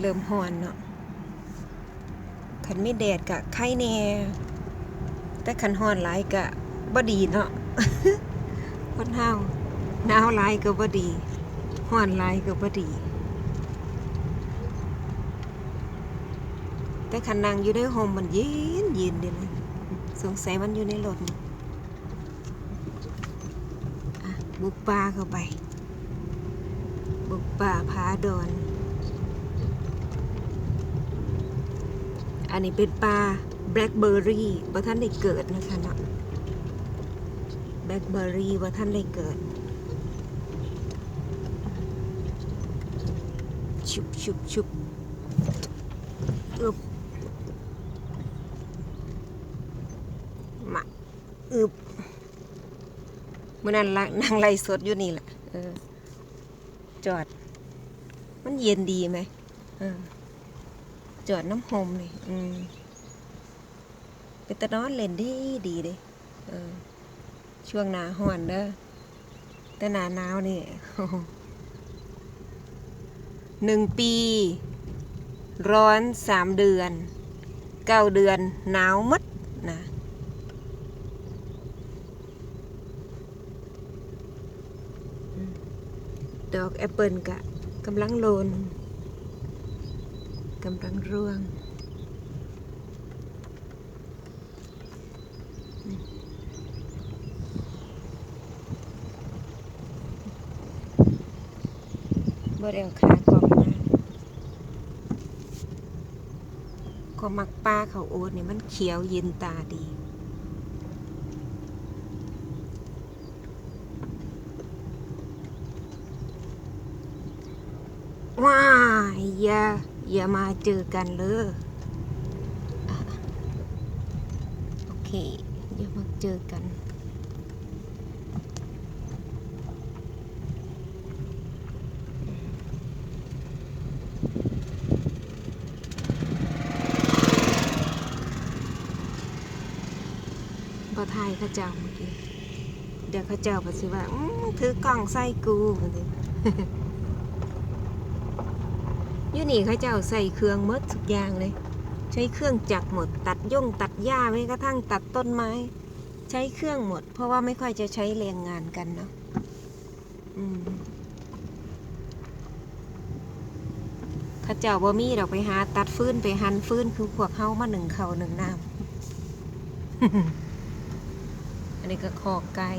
เริ่มฮอนเนาะคันไม่แดดกะไข้แน่แต่คันฮอนหลายกะบ่ดีเนาะคนเฮาหนาวหลายก็บ่ดีฮอนหลายก็บ่ดี แต่คันนั่งอยู่ในโฮมมันเย็นเย็นเดีเลยสงสัยมันอยู่ในรถนี่อะบุกป่าเข้าไป บุกป่าพาดอน อันนี้เป็นปลาแบล็คเบอร์รี่ว่าท่านได้เกิดนะคะเนาะแบล็คเบอร์รี่ว่าท่านได้เกิด ชุบชุบชุบอึบมาอึบเมื่อนั้นละนั่งไล่สดอยู่นี่แหละออจอด มันเย็นดีไหมออ จอดน้ำหอมนี่อืมเป็นตะนอนเล่นดีดีเด้เออ ช่วงหนาห่อนเด้อแต่หนาหนาวนี่หนึ่งปี ร้อนสามเดือนเก้าเดือนหนาวมัดนะดอกแอปเปิลกะกำลังโลน กำลังร่วงบ่ได้เอาขากองมาก็มักป้าเขาโอ๊ตนี่มันเขียวเย็นตาดีว้ายอย่า อย่ามาเจอกันเลยโอเค อย่ามาเจอกันบ่ทายข้าเจ้าเมื่อกี้ เดี๋ยวข้าเจ้าบอกสิว่าถือกล่องใส่กูว่าซั่นอ ยู่นี่เขาเจ้าใส่เครื่องหมดทุกอย่างเลย ใช้เครื่องจักรหมด ตัดย่งตัดหญ้าแม้กระทั่งตัดต้นไม้ ใช้เครื่องหมด เพราะว่าไม่ค่อยจะใช้แรงงานกันเนาะข้าเจ้าบ่มีเราไปหาตัดฟืนไปหันฟืนคือพวกเฮามาหนึ่งเขาหนึ่งน้ำอันนี้ก็คอกไก่